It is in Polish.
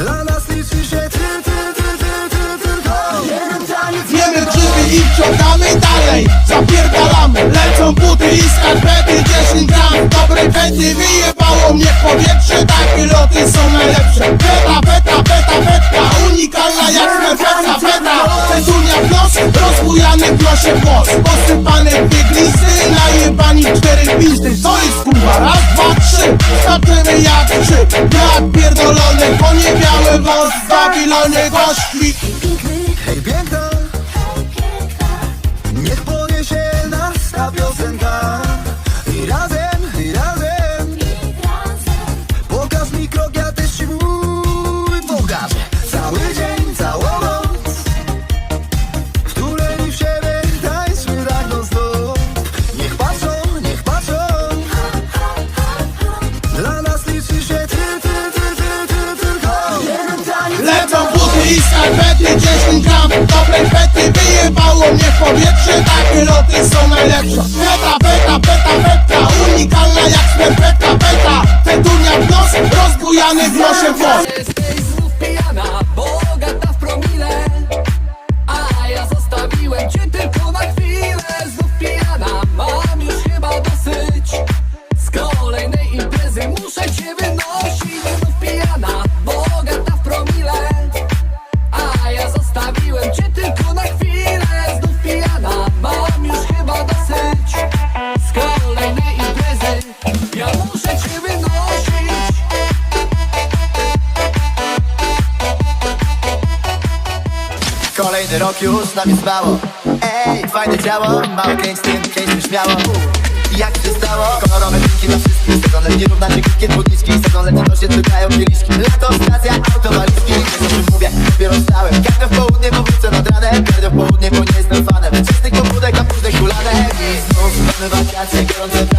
Dla nas liczy się ty, ty, ty, ty, ty, tylko jeden taniec Wiemy drzwi i wciągamy dalej. Zapierdalamy, lecą buty i skarpety. 10 gram. Dobrej fety Wyjebało mnie w powietrze, takie loty są najlepsze jak trzy Jak pierdolony, poniewiały wąs W Babilonie gości Hej i skarpety 10 gram. Dobrej fety Wyjebało mnie w powietrze. Takie loty są najlepsze. Feta, feta, feta, feta. Unikalna jak smerfeta, feta Tedunia w nos, rozbujany w nosie włos zostawiłem cię tylko na chwilę Znów pijana, mam już chyba dosyć. Z kolejnej imprezy Ja muszę cię wynosić. Kolejny rok już nam jest mało Ej, fajne ciało, mało tym, kręćmy śmiało. Jak się stało? Kolorowe drinki na wszystkich Sezon letni równa się krótkie dwudziczki Sezon letni to się cukają kieliszki. Lato, stacja, autowalizki Mówię, dopiero stałem Jadę w południe, bo wrócę nad ranem. Jadę w południe, bo nie jestem fanem. Czystych pobudek, a późnych I znów mamy wakacje, gorące